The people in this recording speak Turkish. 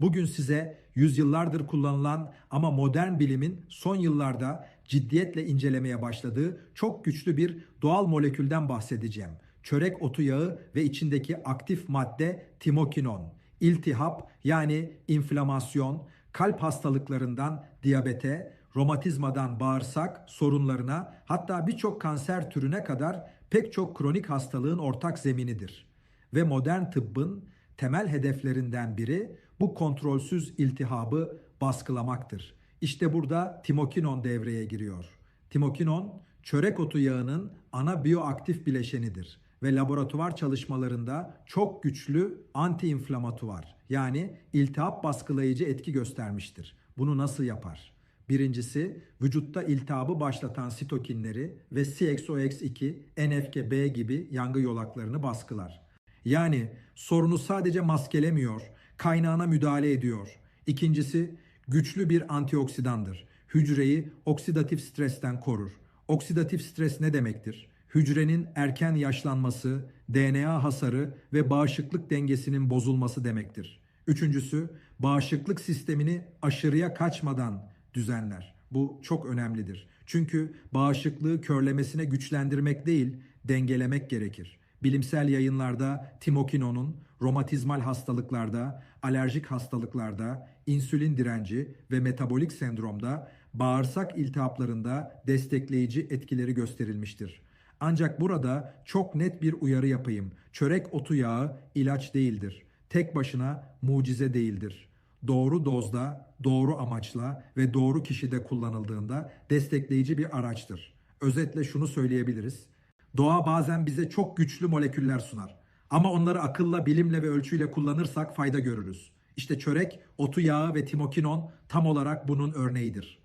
Bugün size yüzyıllardır kullanılan ama modern bilimin son yıllarda ciddiyetle incelemeye başladığı çok güçlü bir doğal molekülden bahsedeceğim. Çörek otu yağı ve içindeki aktif madde timokinon. İltihap yani inflamasyon, kalp hastalıklarından diyabete, romatizmadan bağırsak sorunlarına hatta birçok kanser türüne kadar pek çok kronik hastalığın ortak zeminidir. Ve modern tıbbın temel hedeflerinden biri bu kontrolsüz iltihabı baskılamaktır. İşte burada timokinon devreye giriyor. Timokinon çörek otu yağının ana bioaktif bileşenidir ve laboratuvar çalışmalarında çok güçlü antiinflamatuar yani iltihap baskılayıcı etki göstermiştir. Bunu nasıl yapar? Birincisi vücutta iltihabı başlatan sitokinleri ve CXOX2, NFKB gibi yangı yolaklarını baskılar. Yani sorunu sadece maskelemiyor, kaynağına müdahale ediyor. İkincisi güçlü bir antioksidandır. Hücreyi oksidatif stresten korur. Oksidatif stres ne demektir? Hücrenin erken yaşlanması, DNA hasarı ve bağışıklık dengesinin bozulması demektir. Üçüncüsü bağışıklık sistemini aşırıya kaçmadan düzenler. Bu çok önemlidir. Çünkü bağışıklığı körlemesine güçlendirmek değil, dengelemek gerekir. Bilimsel yayınlarda timokinonun romatizmal hastalıklarda, alerjik hastalıklarda, insülin direnci ve metabolik sendromda bağırsak iltihaplarında destekleyici etkileri gösterilmiştir. Ancak burada çok net bir uyarı yapayım. Çörek otu yağı ilaç değildir. Tek başına mucize değildir. Doğru dozda, doğru amaçla ve doğru kişide kullanıldığında destekleyici bir araçtır. Özetle şunu söyleyebiliriz. Doğa bazen bize çok güçlü moleküller sunar. Ama onları akılla, bilimle ve ölçüyle kullanırsak fayda görürüz. İşte çörek, otu yağı ve timokinon tam olarak bunun örneğidir.